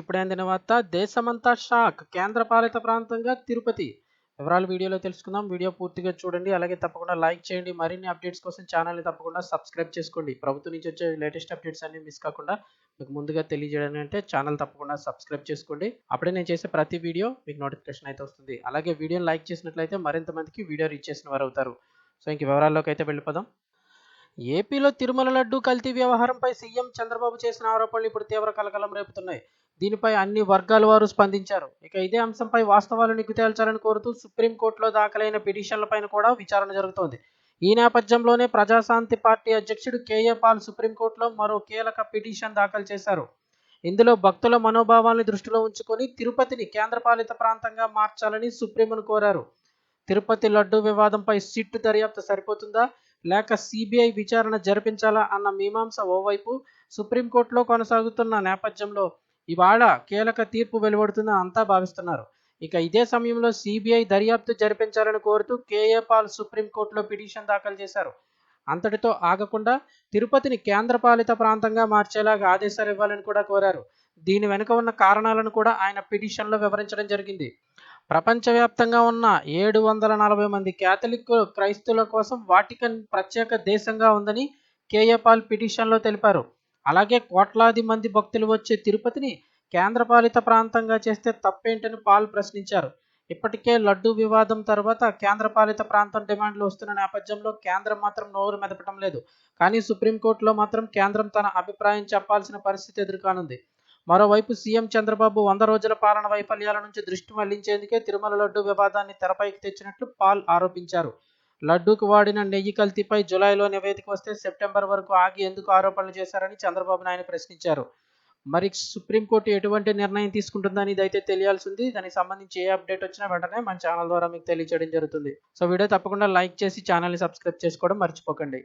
ఇప్పుడైన వార్త దేశమంతా షాక్. కేంద్ర పాలిత ప్రాంతంగా తిరుపతి. వివరాలు వీడియోలో తెలుసుకుందాం. వీడియో పూర్తిగా చూడండి. అలాగే తప్పకుండా లైక్ చేయండి. మరిన్ని అప్డేట్స్ కోసం ఛానల్ని తప్పకుండా సబ్స్క్రైబ్ చేసుకోండి. ప్రభుత్వం నుంచి వచ్చే లేటెస్ట్ అప్డేట్స్ అన్ని మిస్ కాకుండా మీకు ముందుగా తెలియజేయడానికి అంటే ఛానల్ తప్పకుండా సబ్స్క్రైబ్ చేసుకోండి. అప్పుడే నేను చేసే ప్రతి వీడియో మీకు నోటిఫికేషన్ అయితే వస్తుంది. అలాగే వీడియోని లైక్ చేసినట్లయితే మరింత మందికి వీడియో రీచ్ చేసిన వారు అవుతారు. సో ఇంక వివరాల్లోకి అయితే వెళ్ళిపోదాం. ఏపీలో తిరుమల లడ్డు కల్తీ వ్యవహారంపై సీఎం చంద్రబాబు చేసిన ఆరోపణలు ఇప్పుడు తీవ్ర కలకలం రేపుతున్నాయి. దీనిపై అన్ని వర్గాల వారు స్పందించారు. ఇక ఇదే అంశంపై వాస్తవాలు నిగ్గుతేల్చాలని కోరుతూ సుప్రీంకోర్టులో దాఖలైన పిటిషన్లపైన కూడా విచారణ జరుగుతోంది. ఈ నేపథ్యంలోనే ప్రజాశాంతి పార్టీ అధ్యక్షుడు కేఏ పాల్ సుప్రీంకోర్టులో మరో కీలక పిటిషన్ దాఖలు చేశారు. ఇందులో భక్తుల మనోభావాల్ని దృష్టిలో ఉంచుకొని తిరుపతిని కేంద్రపాలిత ప్రాంతంగా మార్చాలని సుప్రీంను కోరారు. తిరుపతి లడ్డు వివాదంపై సిట్టు దర్యాప్తు సరిపోతుందా? లేక సిబిఐ విచారణ జరిపించాలా అన్న మీమాంస ఓవైపు సుప్రీంకోర్టులో కొనసాగుతున్న నేపథ్యంలో ఇవాళ కీలక తీర్పు వెలువడుతుందని అంతా భావిస్తున్నారు. ఇక ఇదే సమయంలో సిబిఐ దర్యాప్తు జరిపించాలని కోరుతూ కేఏ పాల్ సుప్రీంకోర్టులో పిటిషన్ దాఖలు చేశారు. అంతటితో ఆగకుండా తిరుపతిని కేంద్రపాలిత ప్రాంతంగా మార్చేలాగా ఆదేశాలు ఇవ్వాలని కూడా కోరారు. దీని వెనుక ఉన్న కారణాలను కూడా ఆయన పిటిషన్లో వివరించడం జరిగింది. ప్రపంచవ్యాప్తంగా ఉన్న ఏడు వందల నలభై మంది క్యాథలిక్ క్రైస్తవుల కోసం వాటికన్ ప్రత్యేక దేశంగా ఉందని కేఏ పాల్ పిటిషన్లో తెలిపారు. అలాగే కోట్లాది మంది భక్తులు వచ్చే తిరుపతిని కేంద్రపాలిత ప్రాంతంగా చేస్తే తప్పేంటని పాల్ ప్రశ్నించారు. ఇప్పటికే లడ్డు వివాదం తర్వాత కేంద్రపాలిత ప్రాంతం డిమాండ్లు వస్తున్న నేపథ్యంలో కేంద్రం మాత్రం నోరు మెదపడం లేదు. కానీ సుప్రీంకోర్టులో మాత్రం కేంద్రం తన అభిప్రాయం చెప్పాల్సిన పరిస్థితి ఎదుర్కానుంది. మరోవైపు సీఎం చంద్రబాబు వంద రోజుల పాలన వైఫల్యాల నుంచి దృష్టి మళ్ళించేందుకే తిరుమల లడ్డు వివాదాన్ని తెరపైకి తెచ్చినట్లు పాల్ ఆరోపించారు. లడ్డూకు వాడిన నెయ్యి కల్తీపై జులైలో నివేదిక వస్తే సెప్టెంబర్ వరకు ఆగి ఎందుకు ఆరోపణలు చేశారని చంద్రబాబు నాయుడు ప్రశ్నించారు. మరి సుప్రీంకోర్టు ఎటువంటి నిర్ణయం తీసుకుంటుందని ఇదైతే తెలియాల్సి ఉంది దానికి సంబంధించి ఏ అప్డేట్ వచ్చినా వెంటనే మన ఛానల్ ద్వారా మీకు తెలియజేయడం జరుగుతుంది. సో వీడియో తప్పకుండా లైక్ చేసి ఛానల్ని సబ్స్క్రైబ్ చేసుకోవడం మర్చిపోకండి.